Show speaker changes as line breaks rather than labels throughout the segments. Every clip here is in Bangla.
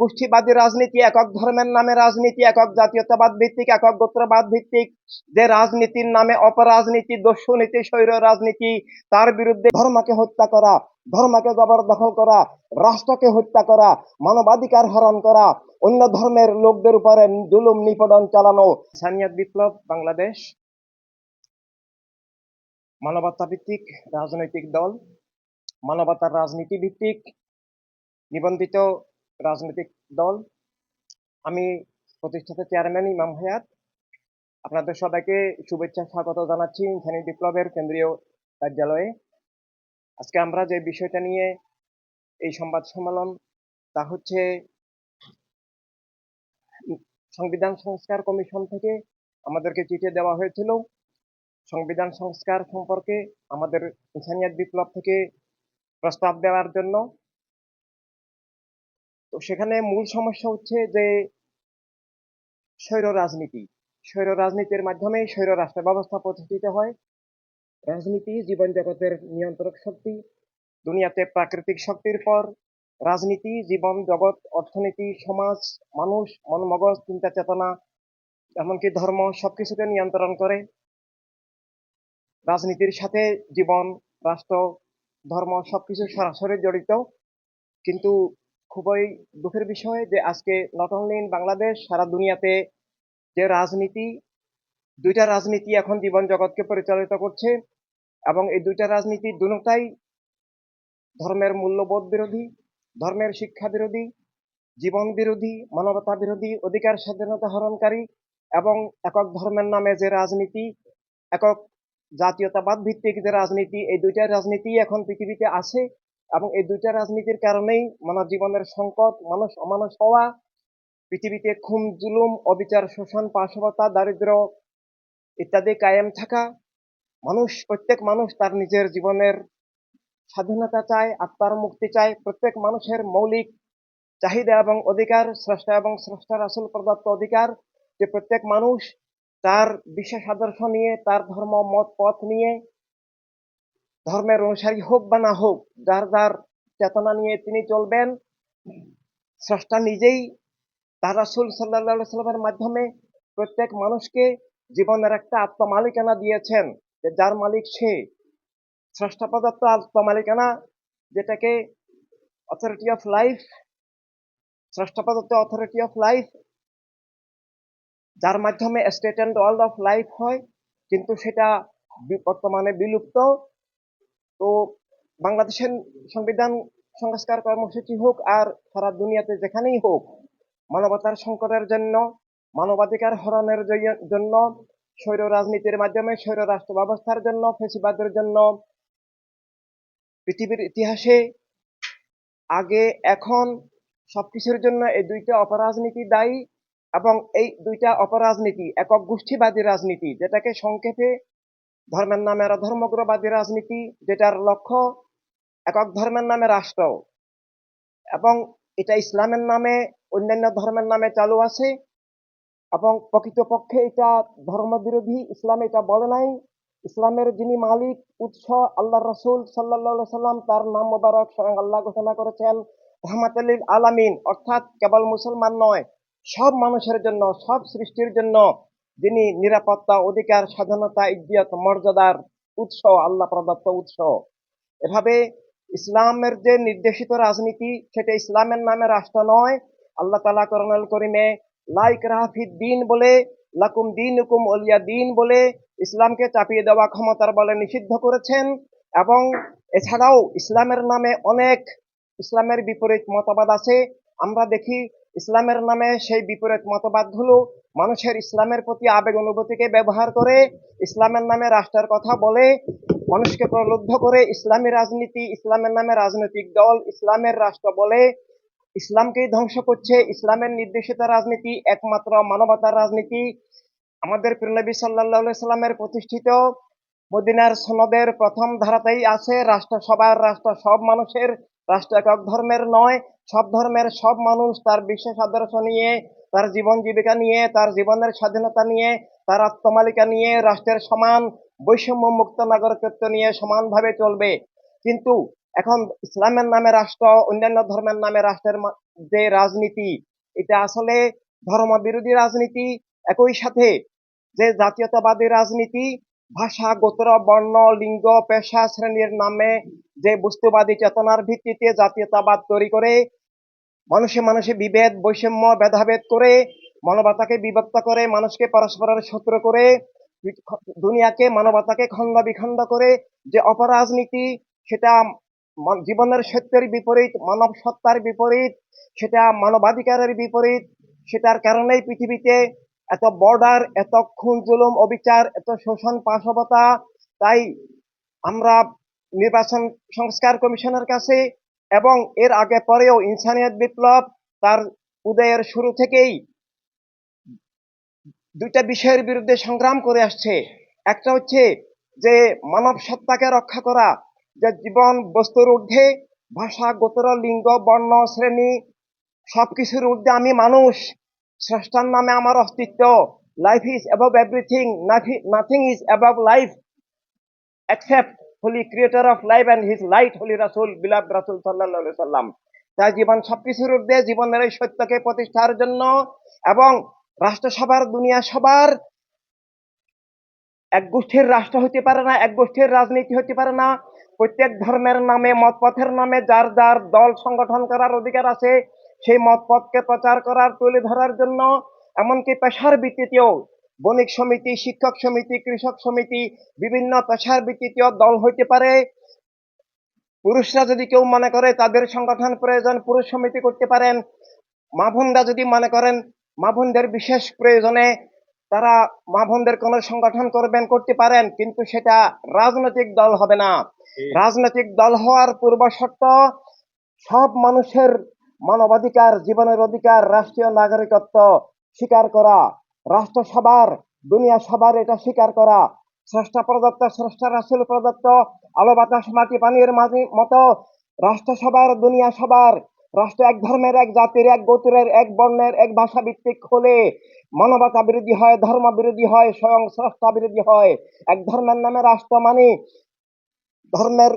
গোষ্ঠীবাদী রাজনীতি একক ধর্মের নামে রাজনীতি, একক জাতীয়তাবাদ ভিত্তিক, একক গোত্রবাদ ভিত্তিক। যে রাজনীতির নামে অপরাজনীতি, দস্যুনীতি, স্বৈর রাজনীতি, তার বিরুদ্ধে ধর্মকে হত্যা করা, ধর্মকে জবরদখল করা, রাষ্ট্রকে হত্যা করা, মানবাধিকার হরণ করা, অন্য ধর্মের লোকদের উপরে জুলুম, নিপীড়ন চালানো। সানিয়াত বিপ্লব, বাংলাদেশ। মানবতা ভিত্তিক রাজনৈতিক দল, মানবতার রাজনীতি ভিত্তিক। নিবন্ধিত রাজনৈতিক দল। আমি প্রতিষ্ঠাতা চেয়ারম্যান ইমাম হায়াত। আপনাদের সবাইকে শুভেচ্ছা, স্বাগত জানাচ্ছি ইনসানি বিপ্লবের কেন্দ্রীয় কার্যালয়ে। আজকে আমরা যে বিষয়টা নিয়ে এই সংবাদ সম্মেলন, তা হচ্ছে সংবিধান সংস্কার কমিশন থেকে আমাদেরকে চিঠি দেওয়া হয়েছিল। সংবিধান সংস্কার সম্পর্কে আমাদের ইনসানিয়াত বিপ্লব থেকে প্রস্তাব দেওয়ার জন্য তো সেখানে মূল সমস্যা হচ্ছে যে স্বৈর রাজনীতি স্বৈর রাজনীতির মাধ্যমে স্বৈর রাষ্ট্র ব্যবস্থা প্রতিষ্ঠিত হয়। রাজনীতি জীবন জগতের নিয়ন্ত্রক শক্তি, দুনিয়াতে প্রাকৃতিক শক্তির পর রাজনীতি, জীবন, জগৎ, অর্থনীতি, সমাজ, মানুষ মন মগজ চিন্তা চেতনা, এমনকি ধর্ম সবকিছুকে নিয়ন্ত্রণ করে। রাজনীতির সাথে জীবন, রাষ্ট্র, ধর্ম সবকিছু সরাসরি জড়িত। কিন্তু খুবই দুঃখের বিষয় যে আজকে নট অনলি ইন বাংলাদেশ সারা দুনিয়াতে যে রাজনীতি, দুইটা রাজনীতি এখন জীবন জগৎকে পরিচালিত করছে এবং এই দুইটা রাজনীতি দুটাই ধর্মের মূল্যবোধ বিরোধী, ধর্মের শিক্ষা বিরোধী, জীবন বিরোধী, মানবতা বিরোধী, অধিকার স্বাধীনতা হরণকারী এবং একক ধর্মের নামে যে রাজনীতি, একক জাতীয়তাবাদ ভিত্তিক যে রাজনীতি, এই দুইটা রাজনীতি এখন পৃথিবীতে আছে। এবং এই দুইটা রাজনীতির কারণেই মানব জীবনের সংকট, মানুষ অমানুষ হওয়া, পৃথিবীতে খুন, জুলুম, অবিচার, শোষণ পাশবতা দারিদ্র ইত্যাদি কায়েম থাকা, মানুষ, প্রত্যেক মানুষ তার নিজের জীবনের স্বাধীনতা চায়, আত্মার মুক্তি চায়, প্রত্যেক মানুষের মৌলিক চাহিদা এবং অধিকার, স্রষ্টা এবং স্রষ্টার আসল প্রদত্ত অধিকার, যে প্রত্যেক মানুষ তার বিশেষ আদর্শ নিয়ে, তার ধর্ম, মত, পথ নিয়ে ধর্মের অনুসারী হোক বা না হোক, যার যার চেতনা নিয়ে তিনি চলবেন, স্রষ্টা নিজেই তার সাল্লাহ সাল্লামের মাধ্যমে প্রত্যেক মানুষকে জীবনের একটা আত্মমালিকানা দিয়েছেন, যে যার মালিক সে। স্রষ্টা প্রদত্ত আত্মমালিকানা, যেটাকে অথরিটি অফ লাইফ স্রষ্টা প্রদত্ত অথরিটি অফ লাইফ যার মাধ্যমে state and world of life হয়, কিন্তু সেটা বর্তমানে বিলুপ্ত। তো বাংলাদেশের সংবিধান সংস্কার কর্মসূচি হোক আর সারা দুনিয়াতে যেখানেই হোক, মানবতার সংকটের জন্য, মানবাধিকার হরণের জন্য, স্বৈর রাজনীতির মাধ্যমে, স্বৈর রাষ্ট্র ব্যবস্থার জন্য, ফেসিবাদের জন্য, পৃথিবীর ইতিহাসে আগে, এখন সবকিছুর জন্য এই দুইটা অপরাজনীতি দায়ী এবং এই দুইটা অপরাজনীতি, একক গোষ্ঠীবাদী রাজনীতি, যেটাকে সংক্ষেপে ধর্মের নামে ধর্মগ্রবাদী রাজনীতি, যেটার লক্ষ্য একক ধর্মের নামে রাষ্ট্র। এবং এটা ইসলামের নামে, অন্যান্য ধর্মের নামে চালু আছে। এবং প্রকৃতপক্ষে এটা ধর্ম বিরোধী ইসলাম এটা বলে নাই। ইসলামের যিনি মালিক, উৎস আল্লাহ রসুল সাল্লাহ সাল্লাম তার নাম মোবারক স্বয়ং আল্লাহ ঘোষণা করেছেন রহমাতুল্লিল আলামিন অর্থাৎ কেবল মুসলমান নয়, সব মানুষের জন্য, সব সৃষ্টির জন্য যিনি নিরাপত্তা, অধিকার, স্বাধীনতা, ইজ্জত, মর্যাদার উৎস, আল্লাহ প্রদত্ত উৎস। এভাবে ইসলামের যে নির্দেশিত রাজনীতি, সেটা ইসলামের নামে রাষ্ট্র নয়। আল্লাহ তালা করণাল করিমে লাইক রাহাফিদ দিন বলে, লাকুম দিন হুকুম অলিয়া দিন বলে ইসলামকে চাপিয়ে দেওয়া ক্ষমতার বলে নিষিদ্ধ করেছেন এবং এছাড়াও ইসলামের নামে অনেক ইসলামের বিপরীত মতবাদ আছে। আমরা দেখি ইসলামের নামে সেই বিপরীত মতবাদ মতবাদগুলো মানুষের ইসলামের প্রতি আবেগ অনুভূতিকে ব্যবহার করে ইসলামের নামে রাষ্ট্রের কথা বলে, মানুষকে প্রলুব্ধ করে ইসলামী রাজনীতি, ইসলামের নামে রাজনৈতিক দল, ইসলামের রাষ্ট্র বলে। ইসলামকেই ধ্বংস করছে ইসলামের নির্দেশিত রাজনীতি, একমাত্র মানবতার রাজনীতি। আমাদের প্রিনবী সাল্লাহ সাল্লামের প্রতিষ্ঠিত মদিনার সনদের প্রথম ধারাতেই আছে রাষ্ট্র সবার রাষ্ট্র সব মানুষের রাষ্ট্র একক ধর্মের নয়, সব ধর্মের সব মানুষ তার বিশেষ আদর্শ নিয়ে, তার জীবন জীবিকা নিয়ে, তার জীবনের স্বাধীনতা নিয়ে, তার আত্মমালিকা নিয়ে রাষ্ট্রের সমান বৈষম্য মুক্ত নাগরিকত্ব নিয়ে সমানভাবে চলবে। কিন্তু এখন ইসলামের নামে রাষ্ট্র, অন্যান্য ধর্মের নামে রাষ্ট্রের যে রাজনীতি, এটা আসলে ধর্ম বিরোধী রাজনীতি। একই সাথে যে জাতীয়তাবাদী রাজনীতি ভাষা গোত্র বর্ণ, লিঙ্গ, পেশা, শ্রেণির নামে যে বস্তুবাদী চেতনার ভিত্তিতে জাতীয়তাবাদ তৈরি করে, মানুষে মানুষে বিভেদ, বৈষম্য, ভেদাভেদ করে, মানবতাকে বিভক্ত করে, মানুষকে পরস্পরের শত্রু করে, দুনিয়াকে মানবতাকে খণ্ড বিখণ্ড করে, যে অপরাজনীতি, সেটা জীবনের সত্যের বিপরীত, মানব সত্তার বিপরীত, সেটা মানবাধিকারের বিপরীত, সেটার কারণেই পৃথিবীতে এত বর্ডার, এত খুন, জুলুম, অবিচার, এত শোষণ, পাশবতা। তাই আমরা নির্বাচন সংস্কার কমিশনের কাছে এবং এর আগে পরেও ইনসানিয়ত বিপ্লব তার উদয়ের শুরু থেকেই দুইটা বিষয়ের বিরুদ্ধে সংগ্রাম করে আসছে। একটা হচ্ছে যে মানব সত্তাকে রক্ষা করা, যে জীবন বস্তুর ঊর্ধ্বে ভাষা, গোত্র, লিঙ্গ, বর্ণ, শ্রেণি, সবকিছুর ঊর্ধ্বে আমি মানুষ। স্রষ্টার নামে আমার অস্তিত্ব। Life is above everything nothing is above life holy creator of life and his light, holy rasul, beloved rasul sallallahu alaihi সাল্লাম তাই জীবন সবকিছুর ঊর্ধ্বে জীবনের এই সত্যকে প্রতিষ্ঠার জন্য এবং রাষ্ট্রসভার দুনিয়া সবার এক গোষ্ঠীর রাষ্ট্র হতে পারে না, এক গোষ্ঠীর রাজনীতি হতে পারে না। প্রত্যেক ধর্মের নামে, মতপথের নামে যার যার দল সংগঠন করার অধিকার আছে সেই মতপথকে প্রচার করার তুলে ধরার জন্য এমনকি পেশার ভিত্তিতেও বণিক সমিতি শিক্ষক সমিতি কৃষক সমিতি বিভিন্ন পেশার ভিত্তিতেও দল হইতে পারে। পুরুষরা যদি কেউ মনে করে তাদের সংগঠন প্রয়োজন পুরুষ সমিতি করতে পারেন। মা বোনরা যদি মনে করেন মা বোনদের বিশেষ প্রয়োজনে তারা মা বোনদের কোনো সংগঠন করবেন করতে পারেন কিন্তু সেটা রাজনৈতিক দল হবে না। রাজনৈতিক দল হওয়ার পূর্ব শর্ত সব মানুষের মানবাধিকার, জীবনের অধিকার, রাষ্ট্রীয় নাগরিকত্ব স্বীকার করা, রাষ্ট্র সবার দুনিয়া সবার এটা স্বীকার করা, স্রষ্টা প্রদত্ত, স্রষ্টা রাসুল প্রদত্ত, আলো, বাতাস, মাটি, পানির মাঝে মতো রাষ্ট্র সবার দুনিয়া সবার রাষ্ট্র এক ধর্মের, এক জাতির, এক গোত্রের, এক বর্ণের, এক ভাষা ভিত্তিক হলে মানবতা বিরোধী হয়, ধর্ম বিরোধী হয়, স্বয়ং স্রষ্টা বিরোধী হয়। এক ধর্মের নামে রাষ্ট্র মানে ধর্মের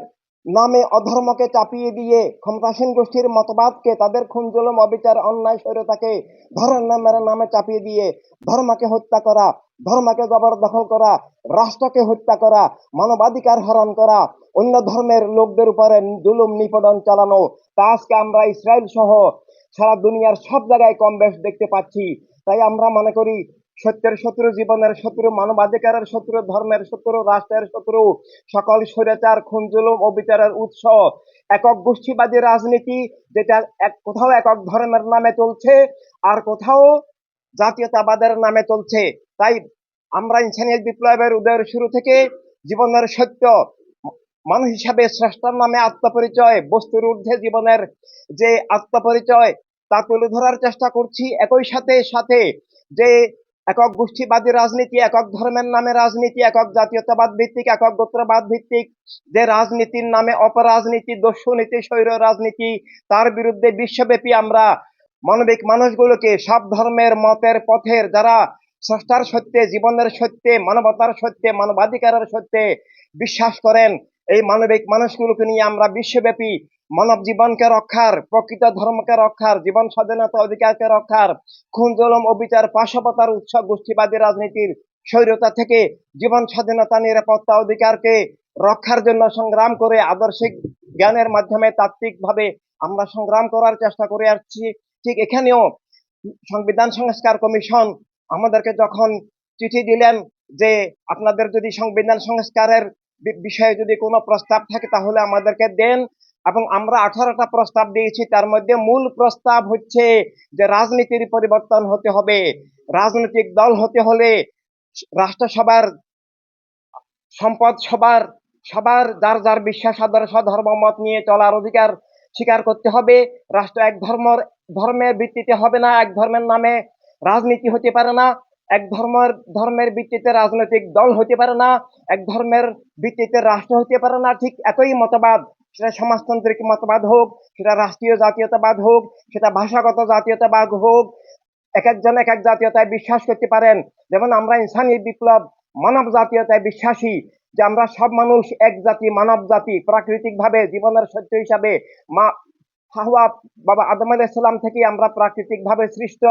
নামে অধর্মকে চাপিয়ে দিয়ে ক্ষমতাসীন গোষ্ঠীর মতবাদকে তাদের খুনজুলম, অবিচার, অন্যায়, স্বৈরতাকে ধর্মের নামের নামে চাপিয়ে দিয়ে ধর্মকে হত্যা করা, ধর্মকে জবরদখল করা, রাষ্ট্রকে হত্যা করা, মানবাধিকার হরণ করা, অন্য ধর্মের লোকদের উপরে জুলুম, নিপীড়ন চালানো। তা আজকে আমরা ইসরায়েল সহ সারা দুনিয়ার সব জায়গায় কম বেশ দেখতে পাচ্ছি। তাই আমরা মনে করি সত্যের শত্রু, জীবনের শত্রু, মানবাধিকারের শত্রু, ধর্মের শত্রু, রাষ্ট্রের শত্রু, সকল স্বৈরাচার, খুন, জুলুম ও বিচারের উৎস। একক গোষ্ঠীবাদী রাজনীতি যেটা এক, কোথাও একক ধর্মের নামে চলছে আর কোথাও জাতীয়তাবাদের নামে চলছে। তাই আমরা ইনসানিয়ত বিপ্লবের উদয়ের শুরু থেকে জীবনের সত্য মানুষ হিসাবে শ্রেষ্ঠর নামে আত্মপরিচয়, বস্তুর ঊর্ধ্বে জীবনের যে আত্মপরিচয়, তা তুলে ধরার চেষ্টা করছি। একই সাথে সাথে যে একক গোষ্ঠীবাদী রাজনীতি, একক ধর্মের নামে রাজনীতি, একক জাতীয়তাবাদ ভিত্তিক, একক গোত্রবাদ ভিত্তিক যে রাজনীতির নামে অপরাজনীতি, দস্যুনীতি, স্বৈর রাজনীতি, তার বিরুদ্ধে বিশ্বব্যাপী আমরা মানবিক মানুষগুলোকে সব ধর্মের, মতের, পথের, যারা স্রষ্টার সত্যে, জীবনের সত্যে, মানবতার সত্যে, মানবাধিকারের সত্যে বিশ্বাস করেন, এই মানবিক মানুষগুলোকে নিয়ে আমরা বিশ্বব্যাপী মানব জীবনকে রক্ষার, প্রকৃত ধর্মকে রক্ষার, জীবন স্বাধীনতা অধিকারকে রক্ষার, খুন, জলম অবিচার পাশবতার উৎসব গোষ্ঠীবাদী রাজনীতির স্বৈরতা থেকে জীবন স্বাধীনতা, নিরাপত্তা অধিকারকে রক্ষার জন্য সংগ্রাম করে আদর্শিক জ্ঞানের মাধ্যমে তাত্ত্বিকভাবে আমরা সংগ্রাম করার চেষ্টা করে আসছি। ঠিক এখানেও সংবিধান সংস্কার কমিশন আমাদেরকে যখন চিঠি দিলেন যে আপনাদের যদি সংবিধান সংস্কারের বিষয়ে যদি কোনো প্রস্তাব থাকে তাহলে আমাদেরকে দেন। এবং আমরা আঠারোটা প্রস্তাব দিয়েছি, তার মধ্যে মূল প্রস্তাব হচ্ছে যে রাজনীতির পরিবর্তন হতে হবে। রাজনৈতিক দল হতে হলে রাষ্ট্রসভার, সম্পদ সবার সবার যার যার বিশ্বাস, আদর্শ, ধর্ম, মত নিয়ে চলার অধিকার স্বীকার করতে হবে। রাষ্ট্র এক ধর্মের ধর্মের ভিত্তিতে হবে না, এক ধর্মের নামে রাজনীতি হতে পারে না, এক ধর্মের ধর্মের ভিত্তিতে রাজনৈতিক দল হতে পারে না, এক ধর্মের ভিত্তিতে রাষ্ট্র হতে পারে না, ঠিক একই মতবাদ। সেটা সমাজতান্ত্রিক মতবাদ হোক, সেটা রাষ্ট্রীয় জাতীয়তাবাদ হোক, সেটা ভাষাগত জাতীয়তাবাদ হোক, এক একজন এক এক জাতীয়তায় বিশ্বাস করতে পারেন। যেমন আমরা ইনসানি বিপ্লব মানব জাতীয়তায় বিশ্বাসী যে আমরা সব মানুষ এক জাতি, মানব জাতি প্রাকৃতিক ভাবে জীবনের সত্য হিসাবে মা হাওয়া বাবা আদম আলাইহিস সালাম থেকে আমরা প্রাকৃতিক ভাবে সৃষ্ট।